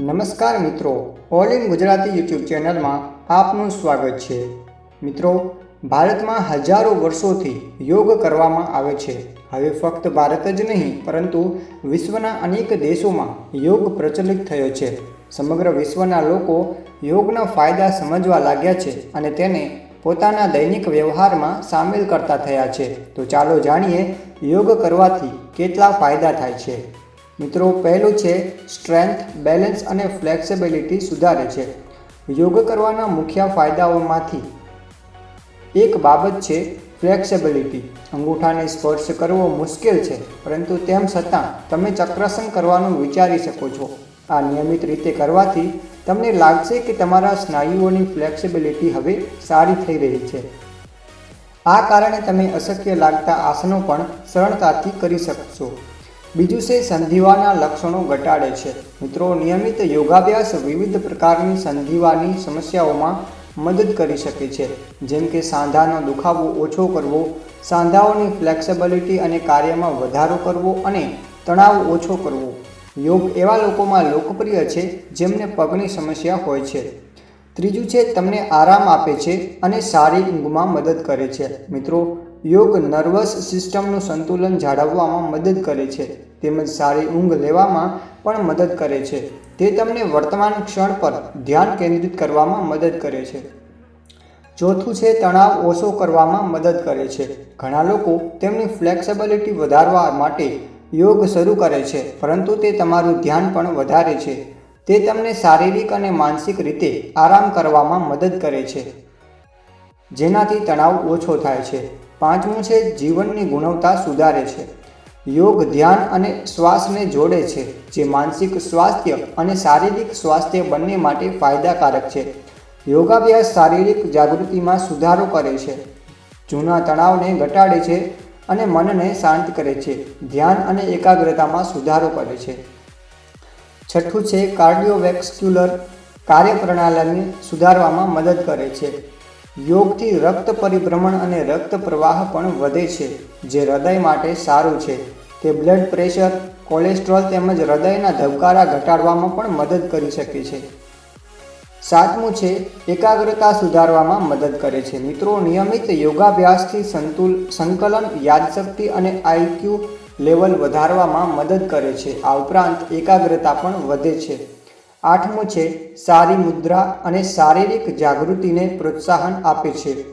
નમસ્કાર મિત્રો, all in Gujarati YouTube ચેનલમાં આપનું સ્વાગત છે. મિત્રો, ભારતમાં હજારો વર્ષોથી યોગ કરવામાં આવે છે. હવે ફક્ત ભારત જ નહીં, પરંતુ વિશ્વના અનેક દેશોમાં યોગ પ્રચલિત થયો છે. સમગ્ર વિશ્વના લોકો યોગના ફાયદા સમજવા લાગ્યા છે અને તેને પોતાના દૈનિક વ્યવહારમાં સામેલ કરતા થયા છે. તો ચાલો જાણીએ, યોગ કરવાથી કેટલા ફાયદા થાય છે. મિત્રો, પહેલું છે, સ્ટ્રેન્થ, બેલેન્સ અને ફ્લેક્સિબિલિટી સુધારે છે. યોગ કરવાના મુખ્ય ફાયદાઓમાંથી એક બાબત છે ફ્લેક્સિબિલિટી. અંગૂઠાને સ્પર્શ કરવો મુશ્કેલ છે, પરંતુ તેમ છતાં તમે ચક્રાસન કરવાનું વિચારી શકો છો. આ નિયમિત રીતે કરવાથી તમને લાગશે કે તમારા સ્નાયુઓની ફ્લેક્સિબિલિટી હવે સારી થઈ રહી છે. આ કારણે તમે અશક્ય લાગતા આસનો પણ સરળતાથી કરી શકશો. બીજું છે સંધિવાના લક્ષણો ઘટાડે છે. મિત્રો, નિયમિત યોગાભ્યાસ વિવિધ પ્રકારની સંધિવાની સમસ્યાઓમાં મદદ કરી શકે છે. જેમ કે સાંધાનો દુખાવો ઓછો કરવો, સાંધાઓની ફ્લેક્સિબિલિટી અને કાર્યમાં વધારો કરવો અને તણાવ ઓછો કરવો. યોગ એવા લોકોમાં લોકપ્રિય છે જેમને પગની સમસ્યા હોય છે. ત્રીજું છે, તમને આરામ આપે છે અને સારી ઊંઘમાં મદદ કરે છે. મિત્રો યોગ નર્વસ સિસ્ટમનું સંતુલન જાળવવામાં મદદ કરે છે, તેમજ સારી ઊંઘ લેવામાં પણ મદદ કરે છે. તે તમને વર્તમાન ક્ષણ પર ધ્યાન કેન્દ્રિત કરવામાં મદદ કરે છે. ચોથું છે, તણાવ ઓછો કરવામાં મદદ કરે છે. ઘણા લોકો તેમની ફ્લેક્સિબિલિટી વધારવા માટે યોગ શરૂ કરે છે, પરંતુ તે તમારું ધ્યાન પણ વધારે છે. તે તમને શારીરિક અને માનસિક રીતે આરામ કરવામાં મદદ કરે છે. જેનાથી તણાવ ઓછો થાય છે. પાંચમું છે, જીવનની ગુણવત્તા સુધારે છે. યોગ, ધ્યાન અને શ્વાસને જોડે છે, જે માનસિક સ્વાસ્થ્ય અને શારીરિક સ્વાસ્થ્ય બંને માટે ફાયદાકારક છે. યોગાભ્યાસ શારીરિક જાગૃતિમાં સુધારો કરે છે. જૂના તણાવને ઘટાડે છે અને મનને શાંત કરે છે. ધ્યાન અને એકાગ્રતામાં સુધારો કરે છે. છઠ્ઠું છે કાર્ડિયોવેસ્ક્યુલર કાર્યપ્રણાલીને સુધારવામાં મદદ કરે છે. યોગથી રક્ત પરિભ્રમણ અને રક્ત પ્રવાહ પણ વધે છે, જે હૃદય માટે સારું છે. તે બ્લડ પ્રેશર કોલેસ્ટ્રોલ તેમજ હૃદયના ધબકારા ઘટાડવામાં પણ મદદ કરી શકે છે. સાતમું છે, એકાગ્રતા સુધારવામાં મદદ કરે છે. મિત્રો, નિયમિત યોગાભ્યાસથી સંતુલ, સંકલન, યાદશક્તિ અને આઈક્યુ લેવલ વધારવામાં મદદ કરે છે. આ ઉપરાંત એકાગ્રતા પણ વધે છે. આઠમું છે, સારી મુદ્રા અને શારીરિક જાગૃતિને પ્રોત્સાહન આપે છે.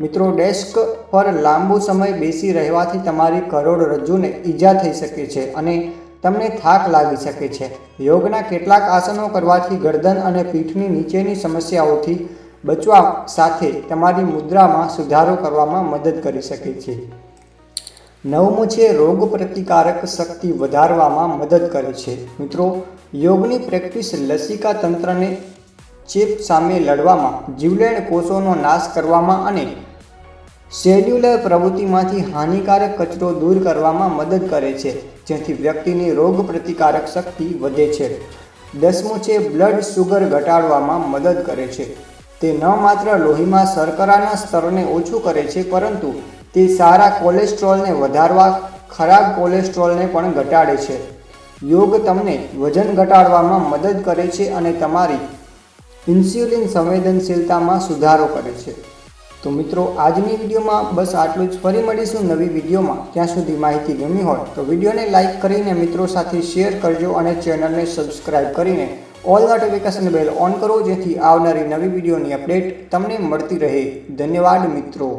મિત્રો, ડેસ્ક પર લાંબો સમય બેસી રહેવાથી તમારી કરોડરજ્જુને ઈજા થઈ શકે છે અને તમને થાક લાગી શકે છે. યોગના કેટલાક આસનો કરવાથી ગરદન અને પીઠની નીચેની સમસ્યાઓથી બચવા સાથે તમારી મુદ્રામાં સુધારો કરવામાં મદદ કરી શકે છે. નવમું છે રોગ પ્રતિકારક શક્તિ વધારવામાં મદદ કરે છે. મિત્રો, યોગની પ્રેક્ટિસ લસિકા તંત્રને ચેપ સામે લડવામાં, જીવલેણ કોષોનો નાશ કરવામાં અને સેલ્યુલર પ્રવૃત્તિમાંથી હાનિકારક કચરો દૂર કરવામાં મદદ કરે છે, જેથી વ્યક્તિની રોગ પ્રતિકારક શક્તિ વધે છે. દસમું છે, બ્લડ શુગર ઘટાડવામાં મદદ કરે છે. તે ન માત્ર લોહીમાં શર્કરાના સ્તરને ઓછું કરે છે, પરંતુ તે સારા કોલેસ્ટ્રોલને વધારવા, ખરાબ કોલેસ્ટ્રોલને પણ ઘટાડે છે. યોગ તમને વજન ઘટાડવામાં મદદ કરે છે અને તમારી ઇન્સ્યુલિન સંવેદનશીલતામાં સુધારો કરે છે. તો મિત્રો, આજની વિડીયોમાં બસ આટલું જ. ફરી મળીશું નવી વિડીયોમાં. ત્યાં સુધી માહિતી ગમી હોય તો વિડીયોને લાઇક કરીને મિત્રો સાથે શેર કરજો અને ચેનલને સબસ્ક્રાઇબ કરીને ઓલ નોટિફિકેશન બેલ ઓન કરો જેથી આવનારી નવી વિડીયોની અપડેટ તમને મળતી રહે. ધન્યવાદ મિત્રો.